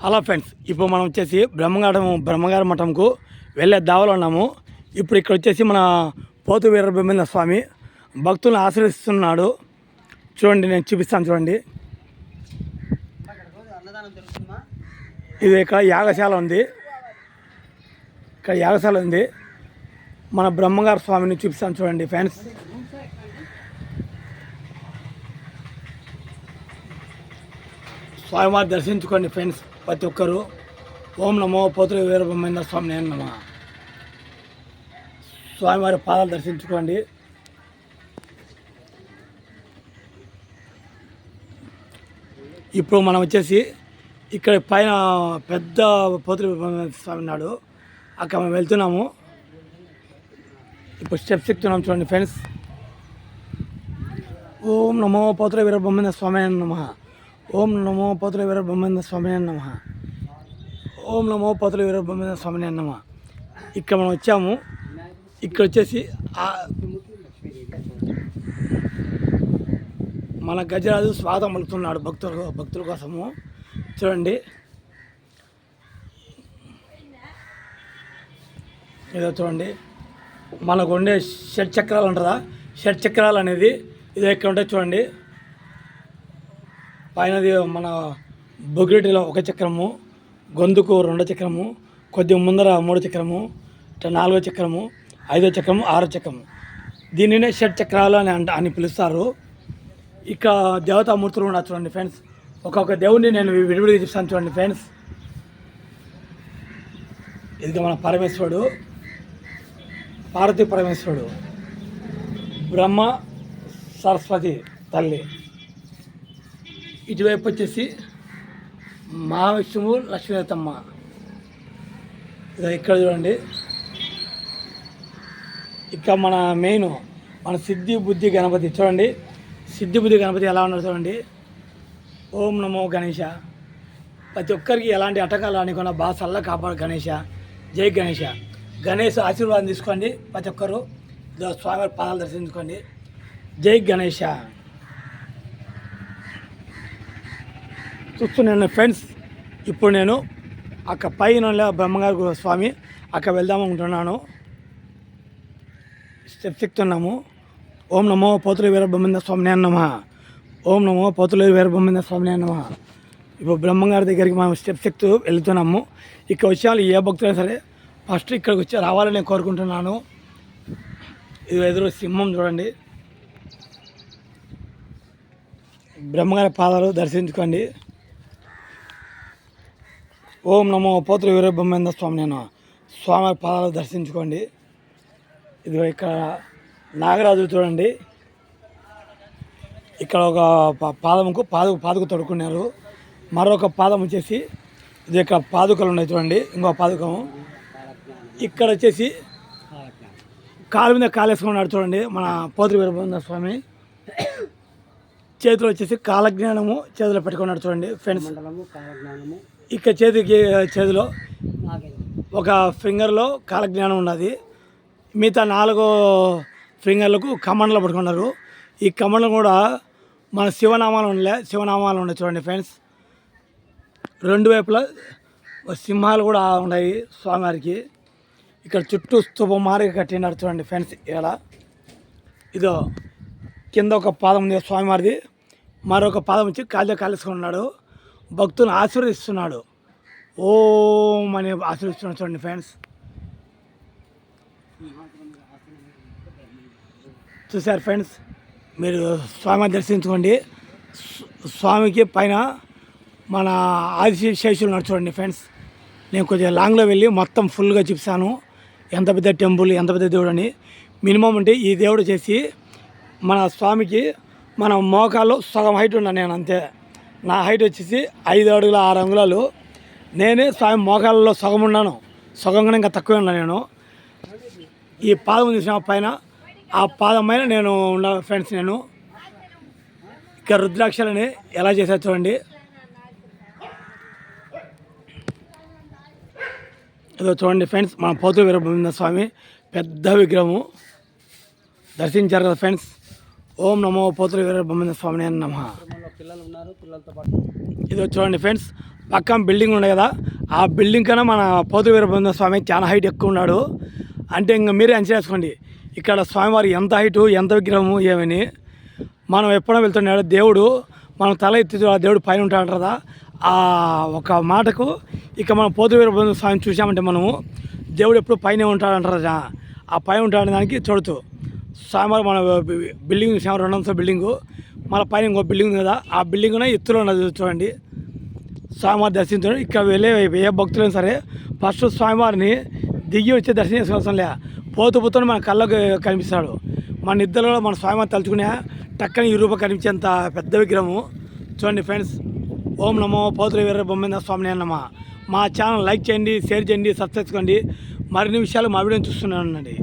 Hello friends ఇప్పుడు మనం వచ్చేసి బ్రహ్మగారం బ్రహ్మగారి మఠంకు వెళ్ళే దావలో ఉన్నాము. ఇప్పుడు ఇక్కడ వచ్చేసి మన పోతు వీరబ్రహ్మేంద్ర స్వామి భక్తులను ఆశ్రయిస్తున్నాడు చూడండి నేను చూపిస్తాను చూడండి. ఇది ఇక్కడ యాగశాల ఉంది. ఇక్కడ యాగశాల ఉంది. మన బ్రహ్మగారి స్వామిని చూపిస్తాను చూడండి ఫ్రెండ్స్. స్వామివారి దర్శించుకోండి ఫ్రెండ్స్ ప్రతి ఒక్కరు. ఓం నమో పోతుల వీరబ్రహ్మేంద్ర స్వామి నేను నమ. స్వామివారి పాదాలు దర్శించుకోండి. ఇప్పుడు మనం వచ్చేసి ఇక్కడ పైన పెద్ద పోతుల వీరబ్రహ్మేంద్ర స్వామి ఉన్నాడు. అక్కడ మనం వెళ్తున్నాము. ఇప్పుడు స్టెప్స్ ఎక్కుతున్నాం చూడండి ఫ్రెండ్స్. ఓం నమో పోతుల వీరబ్రహ్మేంద్ర స్వామి నమ. ఓం నమో పోతుల వీరబ్రహ్మేంద్ర స్వామి నమ. ఓం నమో పోతుల వీరబ్రహ్మేంద్ర స్వామి నమ. ఇక్కడ మనం వచ్చాము. ఇక్కడ వచ్చేసి మన గజరాజు స్వాగతం పలుకుతున్నాడు భక్తుల భక్తుల కోసము. చూడండి. ఏదో చూడండి. మనకు ఉండే షడ్ చక్రాలు ఉంటుందా? షడ్ చక్రాలు అనేది ఇదో ఇక్కడ ఉంటాయి చూడండి. పైనది మన బొగ్గిటిలో ఒక చక్రము గొంతుకు రెండో చక్రము కొద్దిగా ముందర మూడో చక్రము ఇట్లా నాలుగో చక్రము ఐదో చక్రము ఆరో చక్రము. దీనినే షడ్ చక్రాలు అని అంట అని పిలుస్తారు. ఇక దేవతామూర్తులు ఉన్నారు చూడండి ఫ్రెండ్స్. ఒక్కొక్క దేవుడిని నేను విడివిడిగా చూస్తాను చూడండి ఫ్రెండ్స్. ఇది మన పరమేశ్వరుడు. పార్వతీ పరమేశ్వరుడు. బ్రహ్మ సరస్వతి తల్లి. ఇటువైపు వచ్చేసి మహావిష్ణువు లక్ష్మీరతమ్మ ఇదో ఇక్కడ చూడండి. ఇక్కడ మన మెయిన్ మన సిద్ధి బుద్ధి గణపతి చూడండి. సిద్ధి బుద్ధి గణపతి ఎలా ఉన్నారు చూడండి. ఓం నమో గణేష ప్రతి ఒక్కరికి ఎలాంటి అటకాలు అనుకున్న బాగా చల్ల కాపాడు గణేష జై గణేష గణేష్ ఆశీర్వాదం తీసుకోండి ప్రతి ఒక్కరు. స్వామి స్వామివారి పాదాలు దర్శించుకోండి. జై గణేష చూస్తున్నాను ఫ్రెండ్స్. ఇప్పుడు నేను అక్క పైన బ్రహ్మగారి స్వామి అక్కడ వెళ్దామనుకుంటున్నాను స్టెప్స్ ఎక్కుతున్నాము. ఓం నమో పోతుల వీరబ్రహ్మేంద్ర స్వామి నమ. ఓం నమో పోతుల వీరబ్రహ్మేంద్ర స్వామి నమ. ఇప్పుడు బ్రహ్మంగారి దగ్గరికి మనం స్టెప్స్ ఎక్కుతూ వెళ్తున్నాము. ఇక్కడ వచ్చే ఏ భక్తులైనా సరే ఫస్ట్ ఇక్కడికి వచ్చి రావాలని నేను కోరుకుంటున్నాను. ఇది ఎదురు సింహం చూడండి. బ్రహ్మగారి పాదాలు దర్శించుకోండి. ఓం నమో పోతుల వీరబ్రహ్మేంద్ర స్వామి నేను స్వామి పాదాలు దర్శించుకోండి. ఇది ఇక్కడ నాగరాజు చూడండి. ఇక్కడ ఒక పాదముకు పాద పాదుకు తొడుక్కున్నారు. మరొక పాదం వచ్చేసి ఇది ఇక్కడ పాదుకలు ఉన్నాయి చూడండి. ఇంకో పాదుకము. ఇక్కడ వచ్చేసి కాలు మీద కాలేసుకున్నాడు చూడండి మన పోతుల వీరబ్రహ్మేంద్ర స్వామి. చేతిలో వచ్చేసి కాలజ్ఞానము చేతిలో పెట్టుకున్నాడు చూడండి ఫ్రెండ్స్. ఇక్కడ చేతికి చేతిలో ఒక ఫింగర్లో కాలజ్ఞానం ఉన్నది. మిగతా నాలుగు ఫింగర్లకు కమండలు పట్టుకున్నారు. ఈ కమండలు కూడా మన శివనామాలు ఉండలే శివనామాలు ఉన్నాయి చూడండి ఫ్రెండ్స్. రెండు వైపులా సింహాలు కూడా ఉన్నాయి స్వామివారికి. ఇక్కడ చుట్టూ స్తూపమారిగా కట్టినారు చూడండి ఫ్రెండ్స్. ఇలా ఇదో కింద ఒక పాదం ఉంది స్వామివారిది. మరొక పాదం వచ్చి కాళ్ళ కాలేసుకుని ఉన్నాడు. భక్తులను ఆశీర్వదిస్తున్నాడు. ఓం అని ఆశీర్వదిస్తున్నాడు చూడండి ఫ్రెండ్స్. చూసారు ఫ్రెండ్స్? మీరు స్వామి దర్శించుకోండి. స్వామికి పైన మన ఆదిశేషులు నడుచుకోండి ఫ్రెండ్స్. నేను కొద్దిగా లాంగ్లో వెళ్ళి మొత్తం ఫుల్గా చూపిస్తాను. ఎంత పెద్ద టెంపుల్ ఎంత పెద్ద దేవుడు అని. మినిమం అంటే ఈ దేవుడు చేసి మన స్వామికి మన మోకాల్లో సగం హైట్ ఉన్నాను నేను అంతే. నా హైట్ వచ్చేసి ఐదు అడుగుల ఆరు అంగుళాలు. నేనే స్వామి మోకాళ్ళలో సగం ఉన్నాను. సగం ఇంకా తక్కువే ఉన్నాను నేను. ఈ పాదం చూసిన పైన ఆ పాదం పైన నేను ఉన్న ఫ్రెండ్స్ నేను. ఇక రుద్రాక్షలని ఎలా చేశారు చూడండి. ఏదో చూడండి ఫ్రెండ్స్ మన పోతు వీరబ్రహ్మేంద్ర స్వామి పెద్ద విగ్రహము. దర్శించారు కదా ఫ్రెండ్స్ ఓం నమో పోతుల స్వామిని స్వామి నమ. కుటుంబంలో పిల్లలు ఉన్నారు పిల్లలతో పాటు చూడండి ఫ్రెండ్స్ పక్కన బిల్డింగ్ ఉన్నాయి కదా ఆ బిల్డింగ్ కన్నా మన పోతు వీరబ్రహ్మ స్వామి చాలా హైట్ ఎక్కువ ఉన్నాడు. అంటే ఇంకా మీరే అంచనా వేసుకోండి ఇక్కడ స్వామివారి ఎంత హైటు ఎంత విగ్రహము ఏమని. మనం ఎప్పుడో వెళ్తున్నాడు దేవుడు మనం తల ఎత్తి దేవుడు పైన ఉంటాడు కదా ఆ ఒక మాటకు ఇక మనం పోతు వీరబ్రహ్మ స్వామిని చూసామంటే మనము దేవుడు ఎప్పుడు పైన ఉంటాడంటారా ఆ పైన ఉంటాడని దానికి చూడొచ్చు స్వామివారు మన బిల్డింగ్ చూసాము రెండు అంతస్తుల బిల్డింగు. మన పైన ఇంకో బిల్డింగ్ ఉంది కదా. ఆ బిల్డింగ్నే ఎత్తులో ఉన్నది చూడండి. స్వామివారి దర్శించడం ఇక్కడ వెళ్ళే ఏ భక్తులైనా సరే ఫస్ట్ స్వామివారిని దిగి వచ్చి దర్శనం చేసుకోవాల్సిన లే. పోతు పోతూ మన కళ్ళకు కనిపిస్తాడు. మన నిద్రలో మన స్వామివారిని తలుచుకునే టక్కని ఈ రూపం కనిపించేంత పెద్ద విగ్రహము. చూడండి ఫ్రెండ్స్. ఓం నమో పోతుల వీర బొమ్మింద స్వామిని అన్నమా మా ఛానల్ లైక్ చేయండి షేర్ చేయండి సబ్స్క్రైబ్ చేసుకోండి. మరిన్ని విషయాలు మా వీడియోని చూస్తున్నానండి.